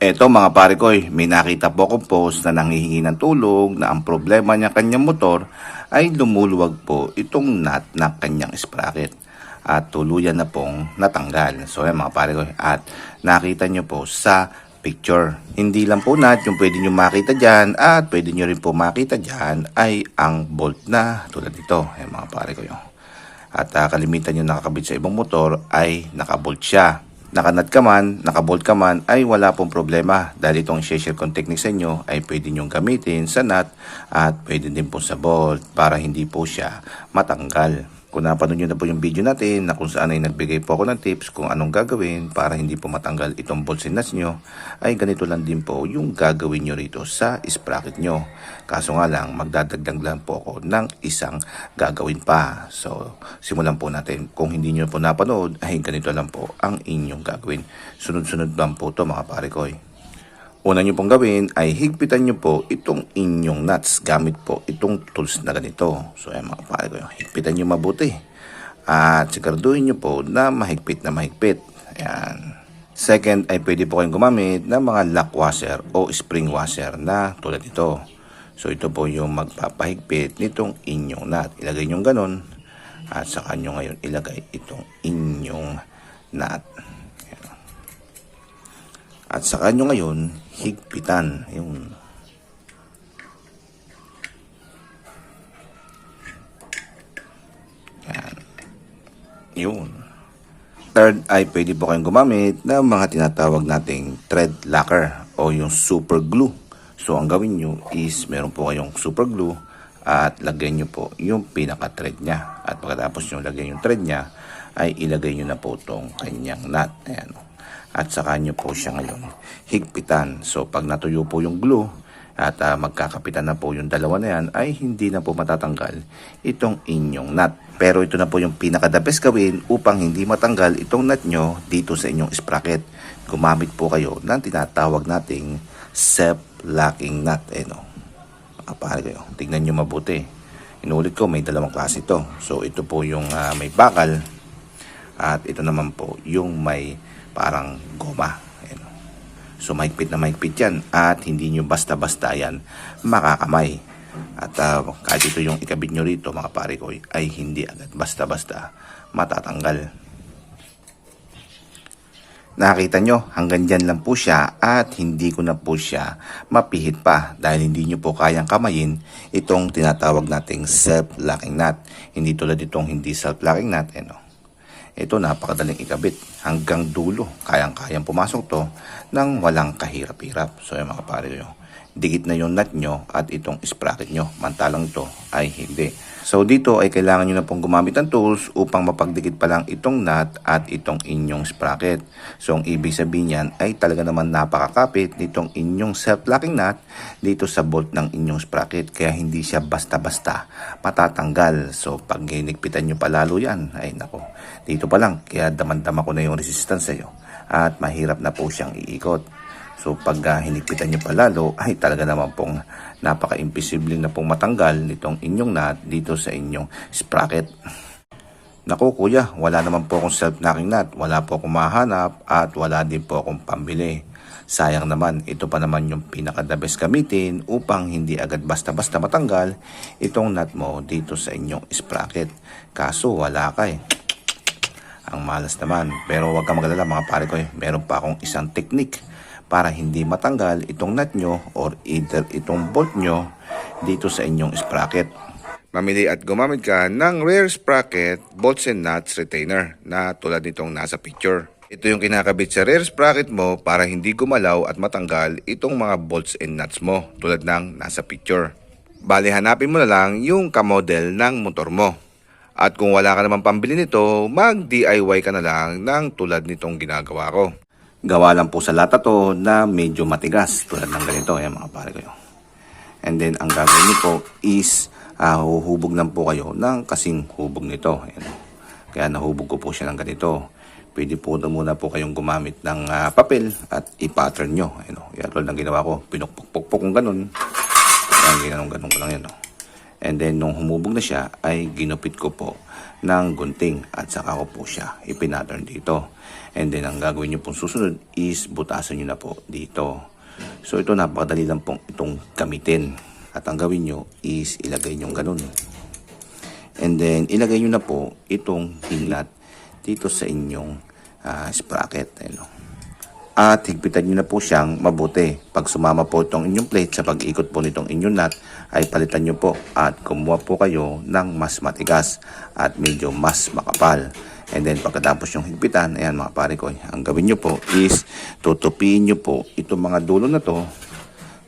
Eto mga pare ko, eh, may nakita po akong post na nanghihingi ng tulong na ang problema niya kanyang motor ay lumuluwag po itong nut na kanyang sprocket at tuluyan na pong natanggal. So yan mga pare ko, eh, at nakita nyo po sa picture. Hindi lang po nut yung pwede nyo makita dyan at pwede nyo rin po makita dyan ay ang bolt na tulad nito. Yan mga pare ko yun. At ah, kalimitan yung nakakabit sa ibang motor ay nakabolt siya. Nakanat ka man, nakabolt ka man, ay wala pong problema. Dahil itong share kong technique sa inyo ay pwede nyong gamitin sa nut at pwede din po sa bolt para hindi po siya matanggal. Kung napanood nyo na po yung video natin na kung saan ay nagbigay po ako ng tips kung anong gagawin para hindi po matanggal itong nuts nyo, ay ganito lang din po yung gagawin nyo rito sa sprocket nyo. Kaso nga lang, magdadagdag lang po ako ng isang gagawin pa. So, simulan po natin. Kung hindi nyo po napanood, ay ganito lang po ang inyong gagawin. Sunod-sunod lang po to mga pare ko. eh. Una nyo pong gawin ay higpitan nyo po itong inyong nuts gamit po itong tools na ganito. So ayan mga pare ko, higpitan nyo mabuti. At siguraduhin nyo po na mahigpit na mahigpit. Ayan. Second ay pwede po kayong gumamit ng mga lock washer o spring washer na tulad nito. So ito po yung magpapahigpit nitong inyong nut. Ilagay nyo ganun at saka nyo ngayon ilagay itong inyong nut. At saka nyo ngayon, higpitan. Yung Yan. Yun. Third ay pwede po kayong gumamit ng mga tinatawag nating thread locker o yung super glue. So ang gawin nyo is meron po kayong super glue at lagyan nyo po yung pinaka-thread niya. At pagkatapos nyo lagyan yung thread niya, ay ilagay nyo na po itong kanyang nut. Ayan. At saka nyo po siya ngayon higpitan. So pag natuyo po yung glue, at ah, magkakapitan na po yung dalawa na yan ay hindi na po matatanggal itong inyong nut. Pero ito na po yung pinaka-the best gawin upang hindi matanggal itong nut nyo dito sa inyong sprocket. Gumamit po kayo ng tinatawag nating self-locking nut. Eh, no? Makapare kayo. Tignan nyo mabuti. Inulit ko, may dalawang klase ito. So ito po yung ah, may bakal at ito naman po yung may parang goma. Ayan. So mahigpit na mahigpit yan at hindi nyo basta-basta yan makakamay. At ah, kahit ito yung ikabit nyo rito mga pare ko ay hindi agad basta-basta matatanggal. Nakita nyo, hanggang dyan lang po siya at hindi ko na po siya mapihit pa dahil hindi nyo po kayang kamayin itong tinatawag nating self-locking nut. Hindi tulad itong hindi self-locking nut. Eh, no? Ito napakadaling ikabit hanggang dulo. Kayang-kayang pumasok to nang walang kahirap-hirap. So yung mga pare ko, dikit na yung nut nyo at itong sprocket nyo. Mantalang to ay hindi. So dito ay kailangan nyo na pong gumamit ng tools upang mapagdikit pa lang itong nut at itong inyong sprocket. So ang ibig sabihin yan ay talaga naman napakakapit nitong inyong self-locking nut dito sa bolt ng inyong sprocket. Kaya hindi siya basta-basta matatanggal. So pag hinigpitan nyo palalo yan, ay nako, dito pa lang. Kaya damandama ko na yung resistance sa'yo. At mahirap na po siyang iikot. So pag uh, hinigpitan nyo palalo, ay talaga naman pong napaka-imposible na pong matanggal nitong inyong nut dito sa inyong sprocket. Naku kuya, wala naman po akong self-knocking nut, wala po akong mahanap at wala din po akong pambili. Sayang naman, ito pa naman yung pinaka-the gamitin upang hindi agad basta-basta matanggal itong nut mo dito sa inyong sprocket. Kaso wala ka eh. Ang malas naman. Pero huwag ka magalala mga pare ko eh. Meron pa akong isang technique para hindi matanggal itong nut nyo or either itong bolt nyo dito sa inyong sprocket. Mamili at gumamit ka ng rear sprocket bolts and nuts retainer na tulad nitong nasa picture. Ito yung kinakabit sa rear sprocket mo para hindi gumalaw at matanggal itong mga bolts and nuts mo tulad ng nasa picture. Bali hanapin mo na lang yung kamodel ng motor mo. At kung wala ka naman pambili nito, mag-DIY ka na lang ng tulad nitong ginagawa ko. Gawa lang po sa lata to na medyo matigas tulad ng ganito. Ayan mga pare ko. And then ang gagawin niyo po is uh, huhubog lang po kayo ng kasing hubog nito. Ayan. Kaya nahubog ko po siya ng ganito. Pwede po na muna po kayong gumamit ng ah, papel at i-pattern nyo. Ayan, o. Yan tulad ng ginawa ko. Pinukpukpuk kong ganun. Ayan, ginanong ganun ko lang yan. O. And then nung humubog na siya ay ginupit ko po ng gunting at saka ko po siya ipinattern dito. And then ang gagawin nyo pong susunod is butasan nyo na po dito. So ito napakadali lang pong itong gamitin. At ang gawin nyo is ilagay nyo ganun. And then ilagay nyo na po itong hinlat dito sa inyong ah, sprocket. Ayun, oh. At higpitan nyo na po siyang mabuti. Pag sumama po itong inyong plate sa pag-ikot po nitong inyong nut, ay palitan nyo po at kumuha po kayo ng mas matigas at medyo mas makapal. And then pagkatapos yung higpitan, ayan mga pare ko, ang gawin nyo po is tutupiin nyo po itong mga dulo na to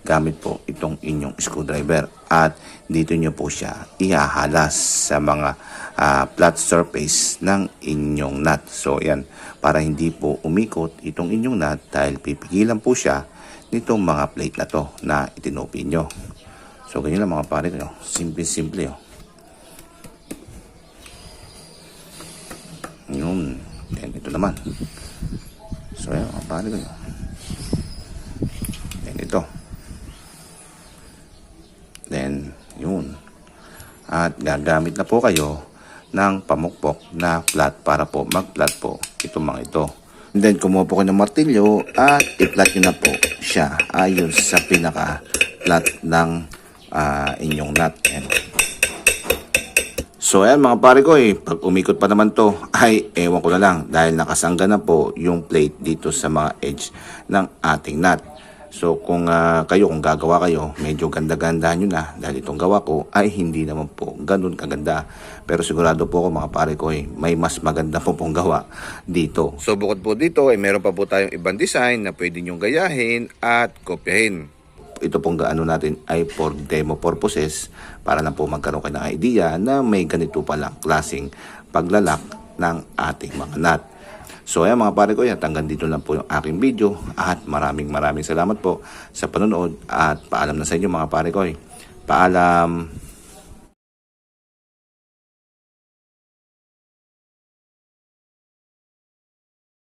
gamit po itong inyong screwdriver at dito nyo po siya ihahalas sa mga ah, flat surface ng inyong nut. So yan, para hindi po umikot itong inyong nut dahil pipigilan po siya nitong mga plate na to na itinupi nyo. So ganyan lang mga pare ko, simple-simple oh. Yun, then ito naman. So yan mga pare ko. Then ito. Then, yun. At gagamit na po kayo ng pamukpok na flat para po mag-flat po itong mga ito. And then, kumuha po kayo ng martilyo at i-flat nyo na po siya ayon sa pinaka-flat ng ah, inyong nut. Ayan. So ayan mga pare ko eh, pag umikot pa naman to, ay ewan ko na lang dahil nakasangga na po yung plate dito sa mga edge ng ating nut. So kung ah, kayo, kung gagawa kayo, medyo ganda-ganda nyo na dahil itong gawa ko ay hindi naman po ganun kaganda. Pero sigurado po ako mga pare ko eh, may mas maganda po pong gawa dito. So bukod po dito ay meron pa po tayong ibang design na pwede nyong gayahin at kopyahin ito pong gaano natin ay for demo purposes para lang po magkaroon kayo ng idea na may ganito palang klaseng paglalak ng ating mga nut. So ayan mga pare ko, yan, hanggang dito lang po yung aking video at maraming maraming salamat po sa panonood at paalam na sa inyo mga pare ko. Paalam!